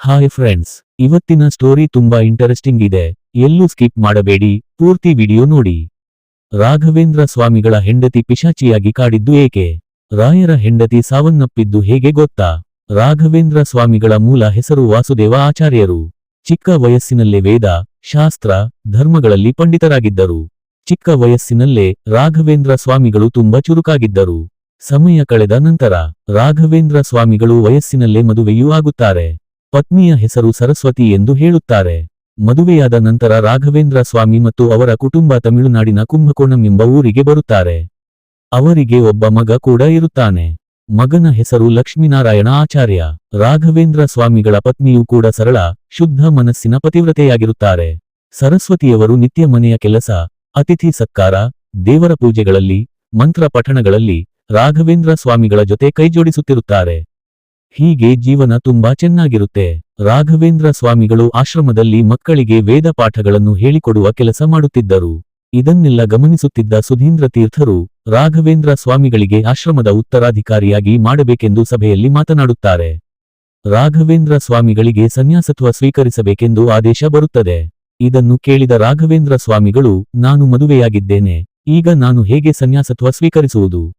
Hi friends ಇವತ್ತಿನ story ತುಂಬಾ interesting ಇದೆ. ಎಲ್ಲೂ ಸ್ಕಿಪ್ ಮಾಡಬೇಡಿ, ಪೂರ್ತಿ ವಿಡಿಯೋ ನೋಡಿ. ರಾಘವೇಂದ್ರ ಸ್ವಾಮಿಗಳ ಹೆಂಡತಿ ಪಿಶಾಚಿಯಾಗಿ ಕಾಡಿದ್ದು ಏಕೆ? ರಾಯರ ಹೆಂಡತಿ ಸಾವನ್ನಪ್ಪಿದ್ದು ಹೇಗೆ ಗೊತ್ತಾ? ರಾಘವೇಂದ್ರ ಸ್ವಾಮಿಗಳ ಮೂಲ ಹೆಸರು ವಾಸುದೇವ ಆಚಾರ್ಯರು. ಚಿಕ್ಕ ವಯಸ್ಸಿನಲ್ಲೇ ವೇದ, ಶಾಸ್ತ್ರ, ಧರ್ಮಗಳಲ್ಲಿ ಪಂಡಿತರಾಗಿದ್ದರು. ಚಿಕ್ಕ ವಯಸ್ಸಿನಲ್ಲೇ ರಾಘವೇಂದ್ರ ಸ್ವಾಮಿಗಳು ತುಂಬಾ ಚುರುಕಾಗಿದ್ದರು. ಸಮಯ ಕಳೆದ ನಂತರ ರಾಘವೇಂದ್ರ ಸ್ವಾಮಿಗಳು ವಯಸ್ಸಿನಲ್ಲೇ ಮದುವೆಯೂ ಆಗುತ್ತಾರೆ. ಪತ್ನಿಯ ಹೆಸರು ಸರಸ್ವತಿ ಎಂದು ಹೇಳುತ್ತಾರೆ. ಮದುವೆಯಾದ ನಂತರ ರಾಘವೇಂದ್ರ ಸ್ವಾಮಿ ಮತ್ತು ಅವರ ಕುಟುಂಬ ತಮಿಳುನಾಡಿನ ಕುಂಭಕೋಣಂ ಎಂಬ ಊರಿಗೆ ಬರುತ್ತಾರೆ. ಅವರಿಗೆ ಒಬ್ಬ ಮಗ ಕೂಡ ಇರುತ್ತಾನೆ. ಮಗನ ಹೆಸರು ಲಕ್ಷ್ಮೀನಾರಾಯಣ ಆಚಾರ್ಯ. ರಾಘವೇಂದ್ರ ಸ್ವಾಮಿಗಳ ಪತ್ನಿಯೂ ಕೂಡ ಸರಳ, ಶುದ್ಧ ಮನಸ್ಸಿನ ಪತಿವ್ರತೆಯಾಗಿರುತ್ತಾರೆ. ಸರಸ್ವತಿಯವರು ನಿತ್ಯ ಮನೆಯ ಕೆಲಸ, ಅತಿಥಿ ಸತ್ಕಾರ, ದೇವರ ಪೂಜೆಗಳಲ್ಲಿ, ಮಂತ್ರ ಪಠಣಗಳಲ್ಲಿ ರಾಘವೇಂದ್ರ ಸ್ವಾಮಿಗಳ ಜೊತೆ ಕೈಜೋಡಿಸುತ್ತಿರುತ್ತಾರೆ. ಹೀಗೆ ಜೀವನ ತುಂಬಾ ಚೆನ್ನಾಗಿರುತ್ತೆ. ರಾಘವೇಂದ್ರ ಸ್ವಾಮಿಗಳು ಆಶ್ರಮದಲ್ಲಿ ಮಕ್ಕಳಿಗೆ ವೇದ ಪಾಠಗಳನ್ನು ಹೇಳಿಕೊಡುವ ಕೆಲಸ ಮಾಡುತ್ತಿದ್ದರು. ಇದನ್ನೆಲ್ಲ ಗಮನಿಸುತ್ತಿದ್ದ ಸುಧೀಂದ್ರ ತೀರ್ಥರು ರಾಘವೇಂದ್ರ ಸ್ವಾಮಿಗಳಿಗೆ ಆಶ್ರಮದ ಉತ್ತರಾಧಿಕಾರಿಯಾಗಿ ಮಾಡಬೇಕೆಂದು ಸಭೆಯಲ್ಲಿ ಮಾತನಾಡುತ್ತಾರೆ. ರಾಘವೇಂದ್ರ ಸ್ವಾಮಿಗಳಿಗೆ ಸನ್ಯಾಸತ್ವ ಸ್ವೀಕರಿಸಬೇಕೆಂದು ಆದೇಶ ಬರುತ್ತದೆ. ಇದನ್ನು ಕೇಳಿದ ರಾಘವೇಂದ್ರ ಸ್ವಾಮಿಗಳು, ನಾನು ಮದುವೆಯಾಗಿದ್ದೇನೆ. ಈಗ ನಾನು ಹೇಗೆ ಸನ್ಯಾಸತ್ವ ಸ್ವೀಕರಿಸುವುದು?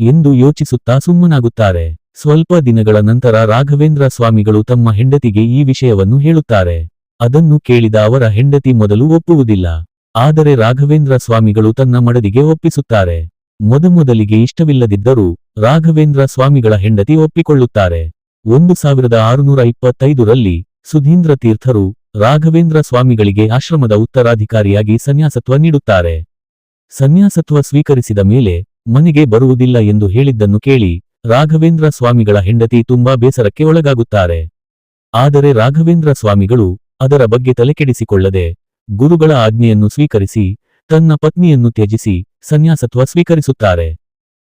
ಎಂದು ಯೋಚಿಸುತ್ತಾ ಸುಮ್ಮನಾಗುತ್ತಾರೆ. ಸ್ವಲ್ಪ ದಿನಗಳ ನಂತರ ರಾಘವೇಂದ್ರ ಸ್ವಾಮಿಗಳು ತಮ್ಮ ಹೆಂಡತಿಗೆ ಈ ವಿಷಯವನ್ನು ಹೇಳುತ್ತಾರೆ. ಅದನ್ನು ಕೇಳಿದ ಅವರ ಹೆಂಡತಿ ಮೊದಲು ಒಪ್ಪುವುದಿಲ್ಲ. ಆದರೆ ರಾಘವೇಂದ್ರ ಸ್ವಾಮಿಗಳು ತನ್ನ ಮಡದಿಗೆ ಒಪ್ಪಿಸುತ್ತಾರೆ. ಮೊದಮೊದಲಿಗೆ ಇಷ್ಟವಿಲ್ಲದಿದ್ದರೂ ರಾಘವೇಂದ್ರ ಸ್ವಾಮಿಗಳ ಹೆಂಡತಿ ಒಪ್ಪಿಕೊಳ್ಳುತ್ತಾರೆ. ಒಂದು ಸಾವಿರದ ಆರುನೂರ ಇಪ್ಪತ್ತೈದರಲ್ಲಿ ಸುಧೀಂದ್ರ ತೀರ್ಥರು ರಾಘವೇಂದ್ರ ಸ್ವಾಮಿಗಳಿಗೆ ಆಶ್ರಮದ ಉತ್ತರಾಧಿಕಾರಿಯಾಗಿ ಸನ್ಯಾಸತ್ವ ನೀಡುತ್ತಾರೆ. ಸನ್ಯಾಸತ್ವ ಸ್ವೀಕರಿಸಿದ ಮೇಲೆ ಮನೆಗೆ ಬರುವುದಿಲ್ಲ ಎಂದು ಹೇಳಿದ್ದನ್ನು ಕೇಳಿ ರಾಘವೇಂದ್ರ ಸ್ವಾಮಿಗಳ ಹೆಂಡತಿ ತುಂಬಾ ಬೇಸರಕ್ಕೆ ಒಳಗಾಗುತ್ತಾರೆ. ಆದರೆ ರಾಘವೇಂದ್ರ ಸ್ವಾಮಿಗಳು ಅದರ ಬಗ್ಗೆ ತಲೆಕೆಡಿಸಿಕೊಳ್ಳದೆ ಗುರುಗಳ ಆಜ್ಞೆಯನ್ನು ಸ್ವೀಕರಿಸಿ ತನ್ನ ಪತ್ನಿಯನ್ನು ತ್ಯಜಿಸಿ ಸನ್ಯಾಸತ್ವ ಸ್ವೀಕರಿಸುತ್ತಾರೆ.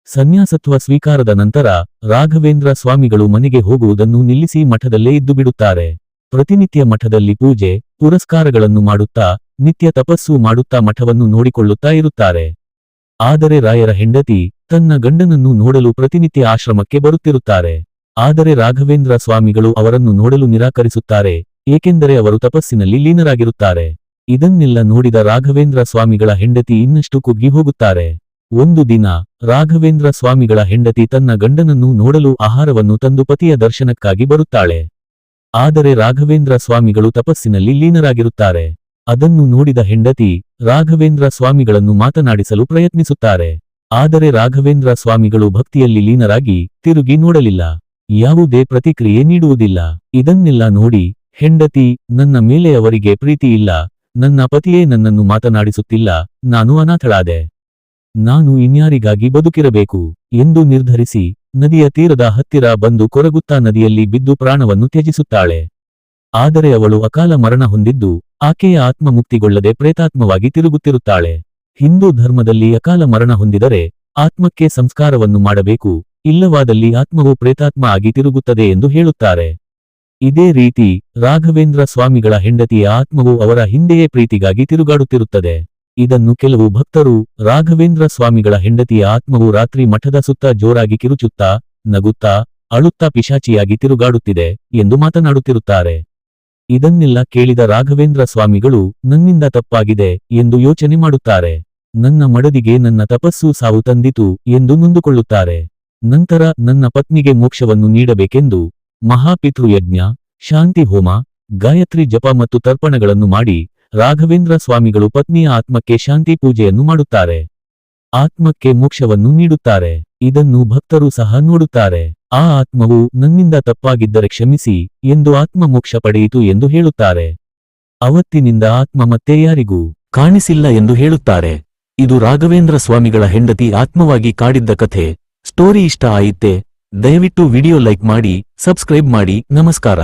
ಸನ್ಯಾಸತ್ವ ಸ್ವೀಕಾರದ ನಂತರ ರಾಘವೇಂದ್ರ ಸ್ವಾಮಿಗಳು ಮನೆಗೆ ಹೋಗುವುದನ್ನು ನಿಲ್ಲಿಸಿ ಮಠದಲ್ಲೇ ಇದ್ದು ಬಿಡುತ್ತಾರೆ. ಪ್ರತಿನಿತ್ಯ ಮಠದಲ್ಲಿ ಪೂಜೆ, ಪುರಸ್ಕಾರಗಳನ್ನು ಮಾಡುತ್ತಾ, ನಿತ್ಯ ತಪಸ್ಸು ಮಾಡುತ್ತಾ ಮಠವನ್ನು ನೋಡಿಕೊಳ್ಳುತ್ತಾ ಇರುತ್ತಾರೆ. ಆದರೆ ರಾಯರ ಹೆಂಡತಿ ತನ್ನ ಗಂಡನನ್ನು ನೋಡಲು ಪ್ರತಿನಿತ್ಯ ಆಶ್ರಮಕ್ಕೆ ಬರುತ್ತಿರುತ್ತಾರೆ. ಆದರೆ ರಾಘವೇಂದ್ರ ಸ್ವಾಮಿಗಳು ಅವರನ್ನು ನೋಡಲು ನಿರಾಕರಿಸುತ್ತಾರೆ, ಏಕೆಂದರೆ ಅವರು ತಪಸ್ಸಿನಲ್ಲಿ ಲೀನರಾಗಿರುತ್ತಾರೆ. ಇದನ್ನೆಲ್ಲ ನೋಡಿದ ರಾಘವೇಂದ್ರ ಸ್ವಾಮಿಗಳ ಹೆಂಡತಿ ಇನ್ನಷ್ಟು ಕುಗ್ಗಿ ಹೋಗುತ್ತಾರೆ. ಒಂದು ದಿನ ರಾಘವೇಂದ್ರ ಸ್ವಾಮಿಗಳ ಹೆಂಡತಿ ತನ್ನ ಗಂಡನನ್ನು ನೋಡಲು ಆಹಾರವನ್ನು ತಂದು ಪತಿಯ ದರ್ಶನಕ್ಕಾಗಿ ಬರುತ್ತಾಳೆ. ಆದರೆ ರಾಘವೇಂದ್ರ ಸ್ವಾಮಿಗಳು ತಪಸ್ಸಿನಲ್ಲಿ ಲೀನರಾಗಿರುತ್ತಾರೆ. ಅದನ್ನು ನೋಡಿದ ಹೆಂಡತಿ ರಾಘವೇಂದ್ರ ಸ್ವಾಮಿಗಳನ್ನು ಮಾತನಾಡಿಸಲು ಪ್ರಯತ್ನಿಸುತ್ತಾರೆ. ಆದರೆ ರಾಘವೇಂದ್ರ ಸ್ವಾಮಿಗಳು ಭಕ್ತಿಯಲ್ಲಿ ಲೀನರಾಗಿ ತಿರುಗಿ ನೋಡಲಿಲ್ಲ. ಯಾವುದೇ ಪ್ರತಿಕ್ರಿಯೆ ನೀಡುವುದಿಲ್ಲ. ಇದನ್ನೆಲ್ಲ ನೋಡಿ ಹೆಂಡತಿ, ನನ್ನ ಮೇಲೆ ಅವರಿಗೆ ಪ್ರೀತಿ ಇಲ್ಲ. ನನ್ನ ಪತಿಯೇ ನನ್ನನ್ನು ಮಾತನಾಡಿಸುತ್ತಿಲ್ಲ. ನಾನು ಅನಾಥಳಾದೆ. ನಾನು ಇನ್ಯಾರಿಗಾಗಿ ಬದುಕಿರಬೇಕು ಎಂದು ನಿರ್ಧರಿಸಿ ನದಿಯ ತೀರದ ಹತ್ತಿರ ಬಂದು ಕೊರಗುತ್ತಾ ನದಿಯಲ್ಲಿ ಬಿದ್ದು ಪ್ರಾಣವನ್ನು ತ್ಯಜಿಸುತ್ತಾಳೆ. ಆದರೆ ಅವಳು ಅಕಾಲ ಮರಣ ಹೊಂದಿದ್ದು ಆಕೆಯ ಆತ್ಮ ಮುಕ್ತಿಗೊಳ್ಳದೆ ಪ್ರೇತಾತ್ಮವಾಗಿ ತಿರುಗುತ್ತಿರುತ್ತಾಳೆ. ಹಿಂದೂ ಧರ್ಮದಲ್ಲಿ ಅಕಾಲ ಮರಣ ಹೊಂದಿದರೆ ಆತ್ಮಕ್ಕೆ ಸಂಸ್ಕಾರವನ್ನು ಮಾಡಬೇಕು, ಇಲ್ಲವಾದಲ್ಲಿ ಆತ್ಮವು ಪ್ರೇತಾತ್ಮ ಆಗಿ ತಿರುಗುತ್ತದೆ ಎಂದು ಹೇಳುತ್ತಾರೆ. ಇದೇ ರೀತಿ ರಾಘವೇಂದ್ರ ಸ್ವಾಮಿಗಳ ಹೆಂಡತಿಯ ಆತ್ಮವು ಅವರ ಹಿಂದೆಯೇ ಪ್ರೀತಿಗಾಗಿ ತಿರುಗಾಡುತ್ತಿರುತ್ತದೆ. ಇದನ್ನು ಕೆಲವು ಭಕ್ತರು ರಾಘವೇಂದ್ರ ಸ್ವಾಮಿಗಳ ಹೆಂಡತಿಯ ಆತ್ಮವು ರಾತ್ರಿ ಮಠದ ಸುತ್ತ ಜೋರಾಗಿ ಕಿರುಚುತ್ತಾ, ನಗುತ್ತಾ, ಅಳುತ್ತಾ ಪಿಶಾಚಿಯಾಗಿ ತಿರುಗಾಡುತ್ತಿದೆ ಎಂದು ಮಾತನಾಡುತ್ತಿರುತ್ತಾರೆ. ಇದನ್ನೆಲ್ಲ ಕೇಳಿದ ರಾಘವೇಂದ್ರ ಸ್ವಾಮಿಗಳು, ನನ್ನಿಂದ ತಪ್ಪಾಗಿದೆ ಎಂದು ಯೋಚನೆ ಮಾಡುತ್ತಾರೆ. ನನ್ನ ಮಡದಿಗೆ ನನ್ನ ತಪಸ್ಸು ಸಾವು ತಂದಿತು ಎಂದು ನೊಂದುಕೊಳ್ಳುತ್ತಾರೆ. ನಂತರ, ನನ್ನ ಪತ್ನಿಗೆ ಮೋಕ್ಷವನ್ನು ನೀಡಬೇಕೆಂದು ಮಹಾಪಿತೃಯಜ್ಞ ಶಾಂತಿ ಹೋಮ, ಗಾಯತ್ರಿ ಜಪ ಮತ್ತು ತರ್ಪಣಗಳನ್ನು ಮಾಡಿ ರಾಘವೇಂದ್ರ ಸ್ವಾಮಿಗಳು ಪತ್ನಿಯ ಆತ್ಮಕ್ಕೆ ಶಾಂತಿ ಪೂಜೆಯನ್ನು ಮಾಡುತ್ತಾರೆ. ಆತ್ಮಕ್ಕೆ ಮೋಕ್ಷವನ್ನು ನೀಡುತ್ತಾರೆ. ಇದನ್ನು ಭಕ್ತರು ಸಹ ನೋಡುತ್ತಾರೆ. ಆ ಆತ್ಮವು ನನ್ನಿಂದ ತಪ್ಪಾಗಿದ್ದರೆ ಕ್ಷಮಿಸಿ ಎಂದು ಆತ್ಮ ಮೋಕ್ಷ ಪಡೆಯಿತು ಎಂದು ಹೇಳುತ್ತಾರೆ. ಅವತ್ತಿನಿಂದ ಆತ್ಮ ಮತ್ತೆ ಯಾರಿಗೂ ಕಾಣಿಸಿಲ್ಲ ಎಂದು ಹೇಳುತ್ತಾರೆ. ಇದು ರಾಘವೇಂದ್ರ ಸ್ವಾಮಿಗಳ ಹೆಂಡತಿ ಆತ್ಮವಾಗಿ ಕಾಡಿದ್ದ ಕಥೆ. ಸ್ಟೋರಿ ಇಷ್ಟ ಆಯಿತೆ, ದಯವಿಟ್ಟು ವಿಡಿಯೋ ಲೈಕ್ ಮಾಡಿ, ಸಬ್ಸ್ಕ್ರೈಬ್ ಮಾಡಿ, ನಮಸ್ಕಾರ.